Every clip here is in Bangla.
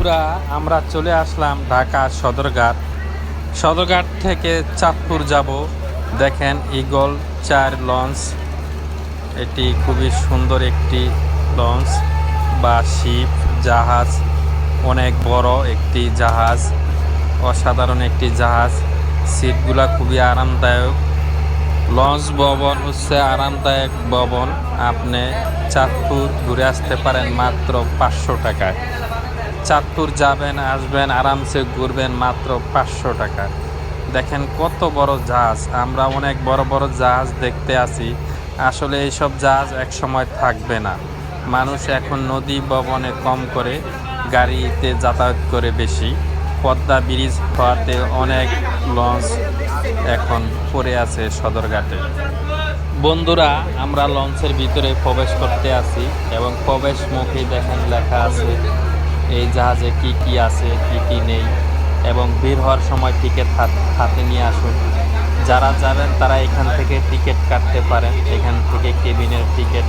বন্ধুরা, আমরা চলে আসলাম ঢাকা সদরঘাট। সদরঘাট থেকে চাঁদপুর যাব। দেখেন ইগল চার লঞ্চ। এটি খুবই সুন্দর একটি লঞ্চ বা শিপ, জাহাজ, অনেক বড় একটি জাহাজ, অসাধারণ একটি জাহাজ। সিটগুলা খুবই আরামদায়ক। লঞ্চ ভবন হচ্ছে আরামদায়ক ভবন। আপনি চাঁদপুর ঘুরে আসতে পারেন মাত্র পাঁচশো টাকায়। চাঁদপুর যাবেন, আসবেন, আরামসে ঘুরবেন মাত্র পাঁচশো টাকা। দেখেন কত বড় জাহাজ। আমরা অনেক বড় বড় জাহাজ দেখতে আসি আসলে এইসব জাহাজ এক সময় থাকবে না। মানুষ এখন নদী ভবনে কম করে, গাড়িতে যাতায়াত করে বেশি। পদ্মা ব্রিজ হওয়াতে অনেক লঞ্চ এখন পড়ে আছে সদরঘাটে। বন্ধুরা, আমরা লঞ্চের ভিতরে প্রবেশ করতে আছি এবং প্রবেশ মুখে দেখেন লেখা আছে এই জাহাজে কি কি আছে, কি কি নেই এবং বের হওয়ার সময় টিকিট হাতে নিয়ে আসুন। যারা যাবেন তারা এখান থেকে টিকিট কাটতে পারেন। এখান থেকে কেবিনের টিকিট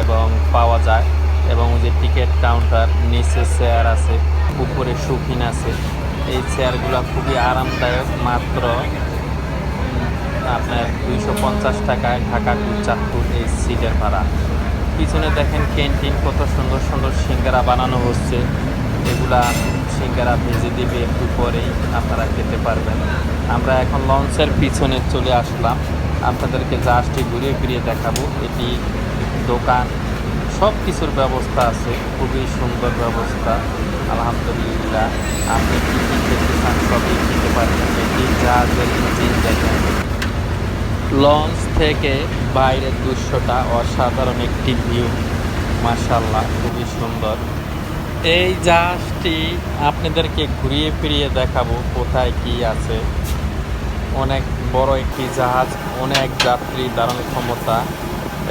এবং পাওয়া যায় এবং যে টিকিট কাউন্টার নিচে চেয়ার আছে, উপরে সুখিন আছে। এই চেয়ারগুলো খুবই আরামদায়ক, মাত্র আপনার দুইশো পঞ্চাশ টাকায় ঢাকা টু চাঁদপুর এই সিটের ভাড়া। পিছনে দেখেন ক্যান্টিন কত সুন্দর সুন্দর সিঙ্গারা বানানো হচ্ছে। এগুলা সিঙ্গারা ভেজে দিবে একটু পরেই, আপনারা খেতে পারবেন। আমরা এখন লঞ্চের পিছনে চলে আসলাম। আপনাদেরকে জাহাজটি ঘুরিয়ে ফিরিয়ে দেখাবো। এটি দোকান সব কিছুর ব্যবস্থা আছে। খুবই সুন্দর ব্যবস্থা। আলহামদুলিল্লাহ, আপনি কী কী খেতে চান সবই খেতে পারবেন। এটি জাহাজের ইঞ্জিন দেখেন। লঞ্চ থেকে বাইরের দৃশ্যটা অসাধারণ একটি ভিউ। মাশাল্লাহ খুবই সুন্দর। এই জাহাজটি আপনাদেরকে ঘুরিয়ে ফিরিয়ে দেখাবো কোথায় কি আছে। অনেক বড় একটি জাহাজ, অনেক যাত্রী ধারণ ক্ষমতা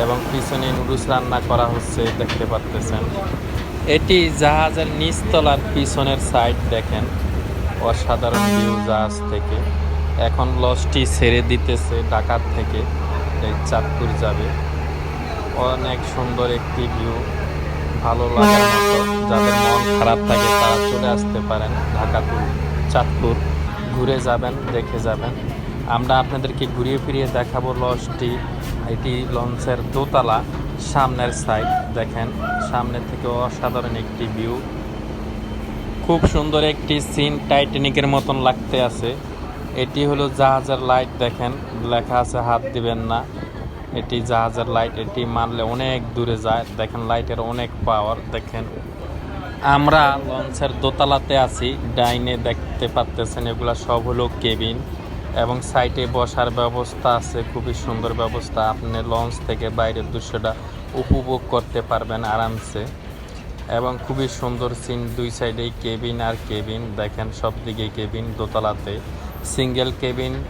এবং পিছনে নুডলস রান্না করা হচ্ছে, দেখতে পারতেছেন। এটি জাহাজের নিচতলার পিছনের সাইড দেখেন। অসাধারণ ভিউ জাহাজ থেকে। এখন লঞ্চটি ছেড়ে দিতেছে ঢাকার থেকে। এই চাঁদপুর যাবে। অনেক সুন্দর একটি ভিউ। ভালো লাগার মতো। যাদের মন খারাপ থাকে, তারা চলে আসতে পারেন ঢাকা টু চাঁদপুর। ঘুরে যাবেন, দেখে যাবেন। আমরা আপনাদেরকে ঘুরিয়ে ফিরিয়ে দেখাবো লঞ্চটি এটি লঞ্চের দোতলা, সামনের সাইড। দেখেন, সামনে থেকে অসাধারণ একটি ভিউ। খুব সুন্দর একটি সিন টাইটানিকের মতন লাগতে আছে। এটি হলো জাহাজের লাইট দেখেন, লেখা আছে হাত দিবেন না। এটি জাহাজের লাইট এটি মানলে অনেক দূরে যায়। দেখেন লাইটের অনেক পাওয়ার দেখেন। আমরা লঞ্চের দোতলাতে আছি, ডাইনে দেখতে পারতেছেন, এগুলা সব হলো কেবিন। এবং সাইটে বসার ব্যবস্থা আছে, খুবই সুন্দর ব্যবস্থা। আপনি লঞ্চ থেকে বাইরের দৃশ্যটা উপভোগ করতে পারবেন আরামসে। এবং খুবই সুন্দর সিন দুই সাইডেই কেবিন আর কেবিন। দেখেন সব দিকে কেবিন দোতলাতে। সিঙ্গেল কেবিন,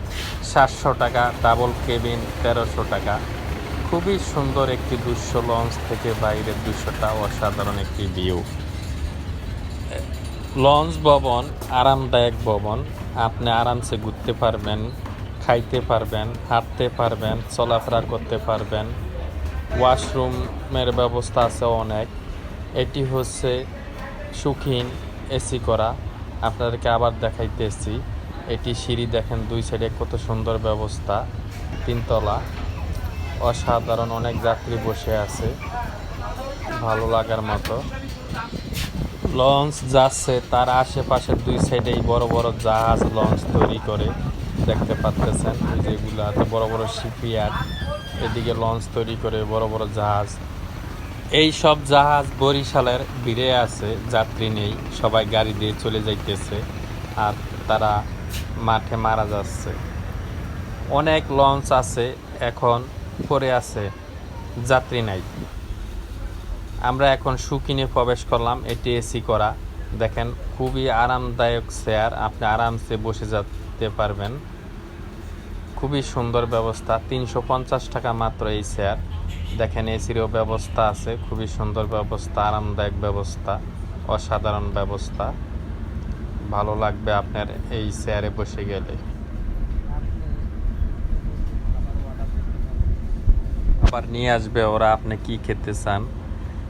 সাতশো টাকা, ডাবল কেবিন, তেরোশো টাকা। খুবই সুন্দর একটি দৃশ্য লঞ্চ থেকে বাইরের দৃশ্যটা অসাধারণ একটি ভিউ। লঞ্চ ভবন, আরামদায়ক ভবন। আপনি আরামসে ঘুরতে পারবেন, খাইতে পারবেন, হাঁটতে পারবেন, চলাফেরা করতে পারবেন। ওয়াশরুমের ব্যবস্থা আছে অনেক। এটি হচ্ছে সুখিন এসি করা। আপনাদেরকে আবার দেখাইতেছি। এটি সিঁড়ি দেখেন, দুই সাইডে কত সুন্দর ব্যবস্থা, তিনতলা। অসাধারণ অনেক যাত্রী বসে আছে, ভালো লাগার মতো। লঞ্চ যাচ্ছে, তার আশেপাশের দুই সাইডেই বড় বড় জাহাজ লঞ্চ তৈরি করে, দেখতে পাচ্তেছেন যেগুলো হাতে বড় বড় শিপইয়ার্ড, এদিকে লঞ্চ তৈরি করে বড় বড় জাহাজ। এই সব জাহাজ বরিশালের ভিড়ে আছে, যাত্রী নেই, সবাই গাড়ি দিয়ে চলে যাইতেছে, আর তারা মাঠে মারা যাচ্ছে। অনেক লঞ্চ আছে, এখন পড়ে আছে, যাত্রী নাই। আমরা এখন সুকিনে প্রবেশ করলাম, এটি এসি করা। দেখেন, খুবই আরামদায়ক চেয়ার, আপনি আরামসে বসে যেতে পারবেন। খুবই সুন্দর ব্যবস্থা, তিনশো পঞ্চাশ টাকা মাত্র এই চেয়ার। দেখেন, এসিরও ব্যবস্থা আছে, খুবই সুন্দর ব্যবস্থা, আরামদায়ক ব্যবস্থা, অসাধারণ ব্যবস্থা। ভালো লাগবে আপনার এই চেয়ারে বসে গেলে। আবার নিয়ে আসবে ওরা, আপনি কি খেতে চান?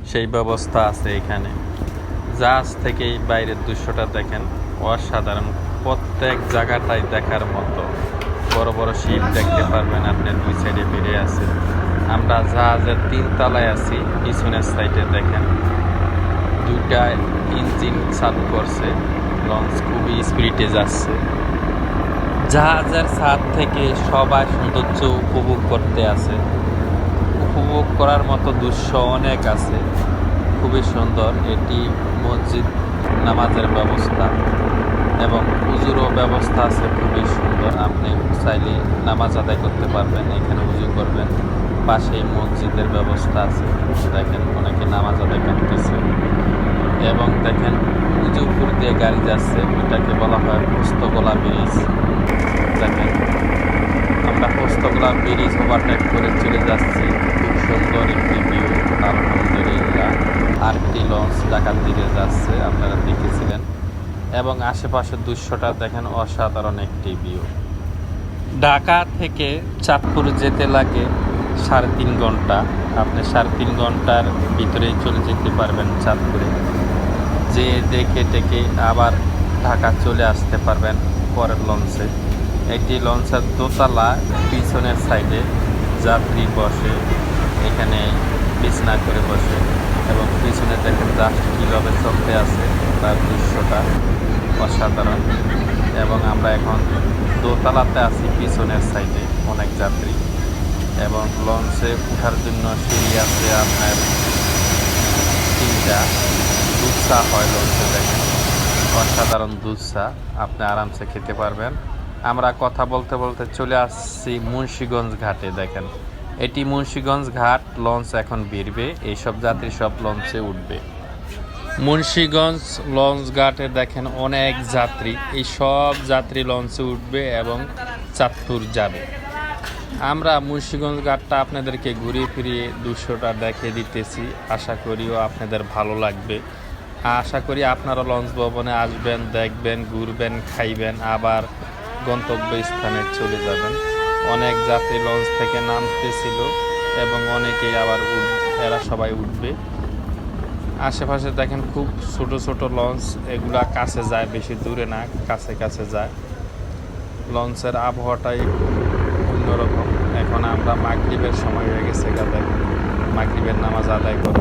সেই ব্যবস্থা আছে এখানে। জাহাজ থেকেই বাইরের দৃশ্যটা দেখেন, অসাধারণ। প্রত্যেক জায়গাটাই দেখার মতো। বড় বড় শিপ দেখতে পারবেন আপনি, দুই সাইডে বেড়ে আছে। আমরা জাহাজের তিন তলায় আছি, পিছনের সাইডে দেখেন। দুইটা ইঞ্জিন চালু করছে। লঞ্চ খুবই স্পিডে যাচ্ছে। জাহাজের ছাদ থেকে সবাই সৌন্দর্য উপভোগ করতে আছে। উপভোগ করার মতো দৃশ্য অনেক আছে। খুবই সুন্দর এটি মসজিদ নামাজের ব্যবস্থা এবং পুজোরও ব্যবস্থা আছে, খুবই সুন্দর। আপনি চাইলে নামাজ আদায় করতে পারবেন, এখানে উজু করবেন। পাশেই মসজিদের ব্যবস্থা আছে। দেখেন অনেকে নামাজ আদায় করতেছে। এবং দেখেন উজু উপর দিয়ে গাড়ি যাচ্ছে, এটাকে বলা হয় পুস্তকলা ব্রিজ। দেখেন, আমরা পোস্তগোলা ব্রিজ ওভারটেক করে চলে যাচ্ছি। খুব সুন্দর একটি ভিউ আলহামদুলিল্লাহ। আরেকটি লঞ্চ ঢাকার দিকে যাচ্ছে, আপনারা দেখেছিলেন। এবং আশেপাশের দৃশ্যটা দেখেন, অসাধারণ একটি ভিউ ঢাকা থেকে চাঁদপুর যেতে লাগে সাড়ে তিন ঘণ্টা। আপনি সাড়ে তিন ঘণ্টার ভিতরেই চলে যেতে পারবেন চাঁদপুরে। যে দেখে টেকে আবার ঢাকা চলে আসতে পারবেন পরের লঞ্চে। একটি লঞ্চের দোতলা পিছনের সাইডে যাত্রী বসে, এখানে বিছনা করে বসে এবং পিছনে দেখেন জাস্ট কীভাবে চলতে আছে তার দৃশ্যটা অসাধারণ। এবং আমরা এখন দোতলাতে আছি পিছনের সাইডে অনেক যাত্রী। এবং লঞ্চে ওঠার জন্য সিঁড়ি আছে আপনার তিনটা। দুধ চা হয় লঞ্চে দেখেন। অসাধারণ দুধ চা আপনি আরামসে খেতে পারবেন। আমরা কথা বলতে বলতে চলে আসছি মুন্সীগঞ্জ ঘাটে, দেখেন। এটি মুন্সীগঞ্জ ঘাট, লঞ্চ এখন বেরবে, এইসব যাত্রী সব লঞ্চে উঠবে। মুন্সীগঞ্জ লঞ্চ ঘাটে দেখেন অনেক যাত্রী, এই সব যাত্রী লঞ্চে উঠবে এবং চাঁদপুর যাবে। আমরা মুন্সীগঞ্জ ঘাটটা আপনাদেরকে ঘুরিয়ে ফিরিয়ে দৃশ্যটা দেখে দিতেছি, আশা করিও আপনাদের ভালো লাগবে। আশা করি আপনারা লঞ্চ ভবনে আসবেন, দেখবেন, ঘুরবেন, খাইবেন, আবার গন্তব্য স্থানে চলে যাবেন। অনেক যাত্রী লঞ্চ থেকে নামতেছিল এবং অনেকেই আবার এরা সবাই উঠবে। আশেপাশে দেখেন খুব ছোট ছোট লঞ্চ, এগুলা কাছে যায়, বেশি দূরে না, কাছে কাছে যায়। লঞ্চের আবহাওয়াটাই অন্যরকম। এখন আমরা মাগরিবের সময় হয়ে গেছে, গা দেখেন। মাগরিবের নামাজ আদায় করব।